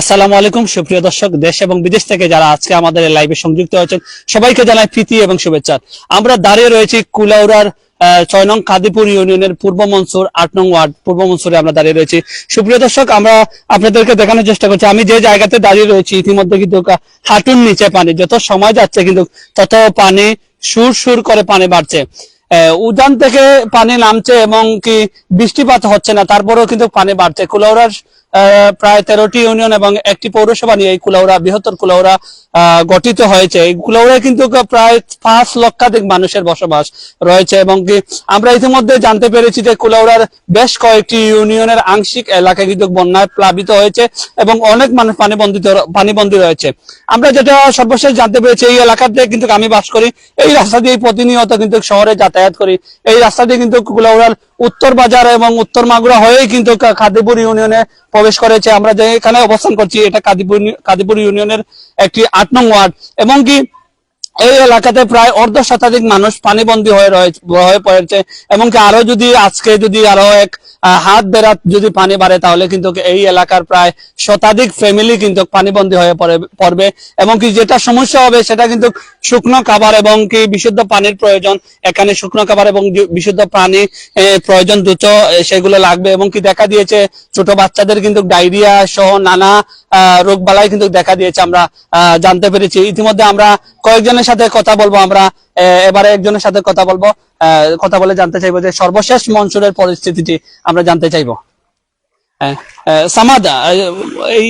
আসসালামু আলাইকুম সুপ্রিয় দর্শক দেশ এবং বিদেশ থেকে যারা আজকে আমাদের লাইভে সংযুক্ত হয়েছেন সবাইকে জানাই প্রীতি এবং শুভেচ্ছা। আমরা দাঁড়িয়ে রয়েছি কুলাউড়ার আহ, ছয় নং কাদিপুর ইউনিয়নের পূর্ব মনসুর আট নং ওয়ার্ড পূর্ব মনসুরে আমরা দাঁড়িয়ে রয়েছি। সুপ্রিয় দর্শক আমরা আপনাদেরকে দেখানোর চেষ্টা করছি। আমি যে জায়গাতে দাঁড়িয়ে রয়েছি ইতিমধ্যে কিন্তু হাঁটুর নিচে পানি যত সময় যাচ্ছে কিন্তু তত পানি সুর সুর করে পানি বাড়ছে। উজান থেকে পানি নামছে এবং কি বৃষ্টিপাত হচ্ছে না তারপরেও কিন্তু পানি বাড়ছে। কুলাউড়ার আহ, প্রায় তেরোটি ইউনিয়ন এবং একটি পৌরসভা নিয়ে এই কুলাউড়া, বৃহত্তর কুলাউড়া গঠিত হয়েছে। এই কুলাউড়ায় কিন্তু প্রায় পাঁচ লক্ষাধিক মানুষের বসবাস রয়েছে এবং কি আমরা ইতিমধ্যে জানতে পেরেছি যে কুলাউড়ার বেশ কয়েকটি ইউনিয়নের আংশিক এলাকা কিন্তু বন্যায় প্লাবিত হয়েছে এবং অনেক মানুষ পানিবন্দিত পানিবন্দী রয়েছে। আমরা যেটা সর্বশেষ জানতে পেরেছি, এই এলাকাতে কিন্তু আমি বাস করি। এই রাস্তা দিয়ে প্রতিনিয়ত কিন্তু শহরে যাতায়াত করি। এই রাস্তা দিয়ে কিন্তু কুলাউড়ার উত্তর বাজার এবং উত্তর মাগুরা হয়েই কিন্তু কাদিপুর ইউনিয়নে প্রবেশ করেছে। আমরা যে এখানে অবস্থান করছি, এটা কাদিপুর কাদিপুর ইউনিয়নের একটি আট নং ওয়ার্ড। এবং কি এই এলাকাতে প্রায় অর্ধ শতাধিক মানুষ পানিবন্দী হয়ে রয়েছে, হয়ে পড়েছে। এবং আরও যদি আজকে যদি আরও এক হাত বেড়াত যদি পানি বাড়ে, তাহলে কিন্তু এই এলাকার প্রায় শতাধিক ফ্যামিলি কিন্তু পানিবন্দী হয়ে পড়ে- পড়বে। এবং কি যেটা সমস্যা হবে, সেটা কিন্তু শুকনো খাবার এবং কি বিশুদ্ধ পানির প্রয়োজন। এখানে শুকনো খাবার এবং বিশুদ্ধ পানি প্রয়োজন দুটো সেগুলো লাগবে। এবং কি দেখা দিয়েছে, ছোট বাচ্চাদের কিন্তু ডায়রিয়া সহ নানা রোগ বালাই কিন্তু দেখা দিয়েছে, আমরা জানতে পেরেছি। ইতিমধ্যে আমরা কয়েকজনের সাথে কথা বলব আমরা এবারে একজনের সাথে কথা বলব কথা বলে জানতে চাইব যে সর্বশেষ মনসুরের পরিস্থিতিটি আমরা জানতে চাইব। সামাদ এই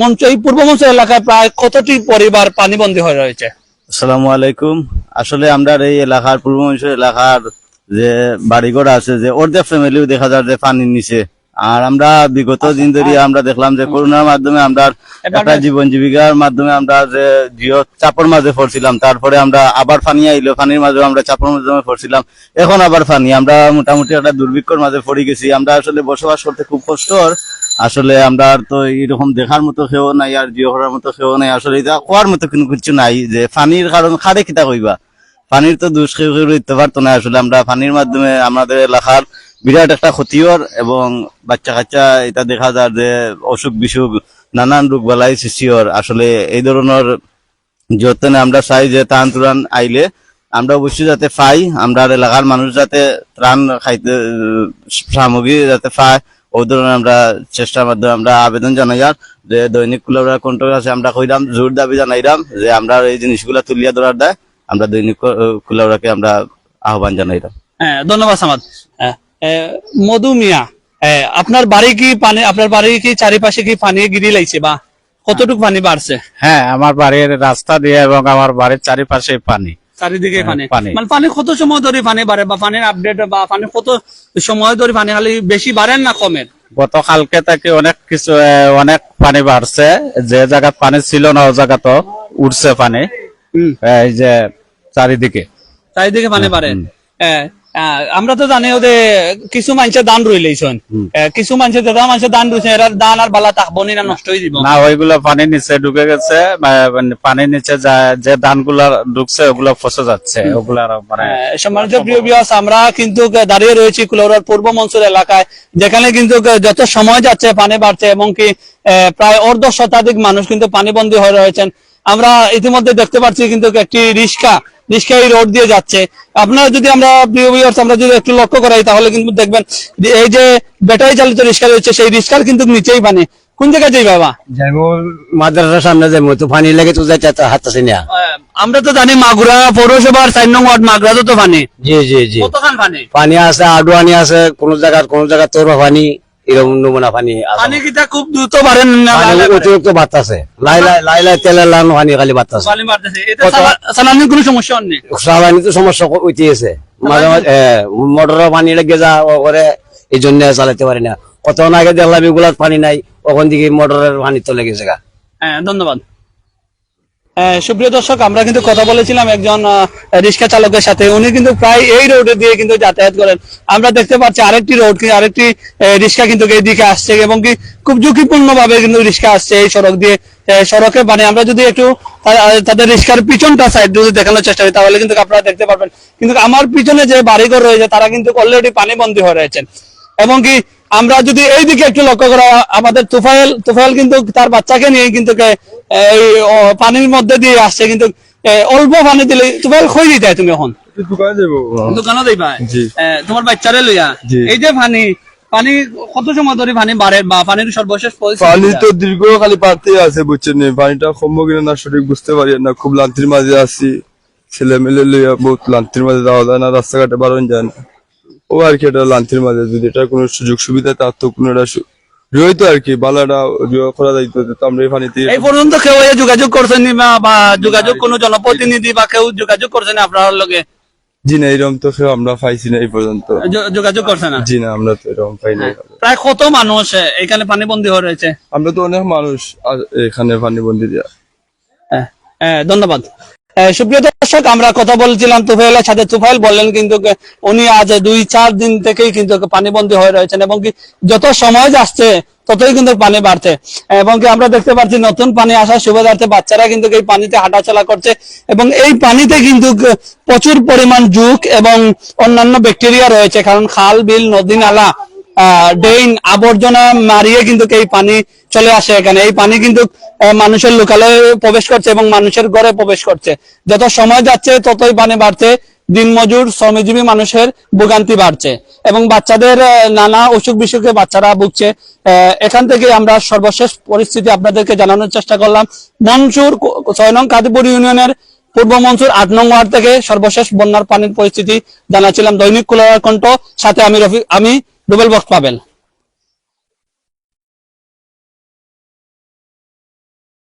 মঞ্চ এই পূর্ব মঞ্চ এলাকায় প্রায় কতটি পরিবার পানিবন্দী হয়ে রয়েছে? আসসালামু আলাইকুম। আসলে আমরা এই এলাকার, পূর্ব মহিষের এলাকার যে বাড়িঘর আছে, যে অর্ধেক ফ্যামিলিও দেখা যায় যে পানির নিচে আর আমরা বিগত দিন ধরে আমরা দেখলাম যে করোনার মাধ্যমে আমরা একটা জীবন জীবিকার মাধ্যমে আমরা যে জিও চাপর মাঝে পড়ছিলাম তারপরে আমরা আবার পানি আইলো পানির মাঝে আমরা চাপর মাধ্যমে পড়ছিলাম। এখন আবার পানি আমরা মোটামুটি একটা দুর্ভিক্ষর মাঝে পড়ে গেছি। আমরা আসলে বসবাস করতে খুব কষ্টর আসলে আমরা আর তো এরকম দেখার মতো খেয়েও নাই আর জিও করার মতো খেয়েও নাই। আসলে এটা কোয়ার মতো কোনো কিছু নাই যে পানির কারণ খারে কিতা কইবা? পানির তো দুষ কেউ কেউ পারতো না। আসলে আমরা পানির মাধ্যমে আমাদের এলাকার বিরাট একটা ক্ষতিওর এবং বাচ্চা কাচ্চা এটা দেখা যায় যে অসুখ বিসুখ নানান রোগ বালাই সৃষ্টিওর আসলে এই ধরনের যতনে আমরা চাই যে ত্রাণ তুরান আইলে আমরা অবশ্যই যাতে পাই আমরা এলাকার মানুষ যাতে ত্রাণ খাইতে সামগ্রী যাতে পায় ওই ধরনের আমরা চেষ্টার মাধ্যমে আমরা আবেদন জানাই। আর যে দৈনিক কুলাবরা কন্ট্রোল আছে আমরা কইলাম জোর দাবি জানাইলাম যে আমরা এই জিনিসগুলা তুলিয়া ধরার দেয় আমরা দৈনিক কুলাবরাকে আমরা আহ্বান জানাইলাম হ্যাঁ ধন্যবাদ সামাদ। হ্যাঁ, মধু মিয়া আপনার বাড়ি কি পানি আপনার বাড়ি কি চারিপাশে কি পানি গিরি লাইছে বা কতটুকু পানি বাড়ছে? হ্যাঁ আমার বাড়ির রাস্তা দিয়ে এবং আমার বাড়ির চারিপাশে পানি। চারিদিকে হ্যাঁ, পানি। মানে পানি কত সময় ধরে পানি বাড়ে বা পানির আপডেট বা পানি কত সময় ধরে পানি খালি বেশি বাড়েন না কমের গতকালকে থেকে অনেক কিছু অনেক পানি বাড়ছে। যে জায়গা পানি ছিল না ও জায়গা তো উঠছে পানি এই যে চারিদিকে। চারিদিকে পানি বাড়ে। হ্যাঁ, আমরা তো জানি যে কিছু মানুষের দান রই লইছেন কিছু মানুষের যেটা মানুষের দান রইছে এরা দান আর বালা তাকবনি না নষ্ট হয়ে যাব না ওইগুলো পানির নিচে ঢুকে গেছে মানে পানির নিচে যা- ধানগুলা ঢুকছে ওগুলো ফসে যাচ্ছে। ওগুলা মানে সম্মানিত প্রিয় বিয়াস আমরা কিন্তু দাঁড়িয়ে রয়েছি কুলোরার পূর্ব মঞ্চের এলাকায় যেখানে কিন্তু যত সময় যাচ্ছে পানি বাড়ছে এবং কি প্রায় অর্ধ শতাধিক মানুষ কিন্তু পানিবন্দী হয়ে রয়েছেন। আমরা ইতিমধ্যে দেখতে পাচ্ছি কিন্তু একটি রিক্সা এই রোড দিয়ে যাচ্ছে। আপনারা যদি আমরা আমরা যদি একটু লক্ষ্য করাই তাহলে কিন্তু দেখবেন এই যে ব্যাটারি চালিত রিক্সা রয়েছে সেই রিক্সার কিন্তু নিচেই পানি। কোন জায়গায় যাই বাবা? যেমন মাদ্রাসার সামনে যেমন তো পানি লেগে তো যাইতে না। আমরা তো জানি মাগুরা পৌরসভার চার নং ওয়ার্ড মাগুরা তো পানি। জি জি জি। কতখান পানি? পানি আছে আডুয়ানি আছে কোন জায়গা কোন জায়গা তোর পানি। এরকম নমুনা পানি পানি কিটা খুব দ্রুত বাড়েন না পানি অতিরিক্ত বাতাসে লাই লাই লাই লাই তেলের লান পানি খালি বাতাসে পানি বাড়তেছে এটা কত- কোনো সমস্যা নেই? সাবানি তো সমস্যা উঠে আছে। মাঝে মাঝে মোটরের পানি লেগে যা ও করে এই জন্য চালাতে পারি না। কত আগে দেখলাম এগুলার পানি নাই ওখান থেকে মোটরের পানি তো লেগেছে গা। হ্যাঁ ধন্যবাদ। সুপ্রিয় দর্শক, আমরা কিন্তু কথা বলেছিলাম একজন রিক্সা চালকের সাথে। উনি কিন্তু প্রায় এই রোডে দিয়ে কিন্তু যাতায়াত করেন। আমরা দেখতে পাচ্ছি আরেকটি রোড আরেকটি রিক্সা কিন্তু এই দিকে আসছে এবং কি খুব ঝুঁকিপূর্ণ ভাবে কিন্তু রিক্সা আসছে এই সড়ক দিয়ে। সড়কে মানে আমরা যদি একটু তাদের রিক্সার পিছনটা সাইড যদি দেখানোর চেষ্টা করি, তাহলে কিন্তু আপনারা দেখতে পারবেন। কিন্তু আমার পিছনে যে বাড়িঘর রয়েছে, তারা কিন্তু অলরেডি পানিবন্দী হয়ে রয়েছেন। এবং কি আমরা যদি এইদিকে একটু লক্ষ্য করা আমাদের তুফাইল তুফাইল কিন্তু তার বাচ্চাকে নিয়ে কিন্তু এই পানির মধ্যে দিয়ে আসছে কিন্তু অল্প পানি দিলে তুফাইল খই দিতে তুমি এখন। দোকানে তোমার বাচ্চারে লইয়া। এই যে পানি পানি কত সময় ধরে পানি বাড়ে বা পানির সর্বশেষ পানি তো দীর্ঘ খালি পারতে আছে বুঝছেন পানিটা কমবো কিনা না সঠিক বুঝতে পারি না। খুব লান্তির মাঝে আছি। ছেলে মেলে লইয়া বহুত লান্তির মাঝে যাওয়া যায় না রাস্তাঘাটে বাড়ানো যায় না। ও আর কি এটা লান্তির মাঝে যদি এটা কোনো সুযোগ সুবিধা তার তো কোনো একটা রইতো আর কি বালাটা করা যাইতো তো আমরা এই পানিতে এই পর্যন্ত কেউ যোগাযোগ করছেন বা- যোগাযোগ কোনো জনপ্রতিনিধি বা কেউ যোগাযোগ করছেন আপনার লগে? জি না এরকম তো কেউ আমরা পাইছি না এই পর্যন্ত। যোগাযোগ করছে না? জি না আমরা তো এরকম পাই না প্রায় কত মানুষ এখানে পানি বন্দী হয়ে রয়েছে? আমরা তো অনেক মানুষ এখানে পানি বন্দি দিয়া। হ্যাঁ, হ্যাঁ, ধন্যবাদ। সুপ্রিয় দর্শক, আমরা কথা বলছিলাম তুফাইলের সাথে তুফাইল বললেন কিন্তু উনি আজ দুই, চার দিন থেকেই কিন্তু পানিবন্দী হয়ে রয়েছেন এবং যত সময় যাচ্ছে, ততই কিন্তু পানি বাড়ছে। এবং কি আমরা দেখতে পাচ্ছি নতুন পানি আসার সুবিধার্থে বাচ্চারা কিন্তু এই পানিতে হাঁটাচলা করছে এবং এই পানিতে কিন্তু প্রচুর পরিমাণ জুক এবং অন্যান্য ব্যাকটেরিয়া রয়েছে। কারণ খাল, বিল, নদী, নালা ড্রেন আবর্জনা মারিয়ে কিন্তু এই পানি চলে আসে এখানে। এই পানি কিন্তু মানুষের লোকালয়ে প্রবেশ করছে এবং মানুষের ঘরে প্রবেশ করছে। যত সময় যাচ্ছে, ততই পানি বাড়ছে। দিনমজুর শ্রমজীবী মানুষের ভোগান্তি বাড়ছে এবং বাচ্চাদের নানা অসুখ বিসুখে বাচ্চারা ভুগছে। এখান থেকে আমরা সর্বশেষ পরিস্থিতি আপনাদেরকে জানানোর চেষ্টা করলাম। মনসুর ছয় নং কাদিপুর ইউনিয়নের পূর্ব মনসুর আট নং ওয়ার্ড থেকে সর্বশেষ বন্যার পানির পরিস্থিতি জানাচ্ছিলাম দৈনিক কুলার কণ্ঠ। সাথে আমি রফি আমি রুবেল বক্স পাবেল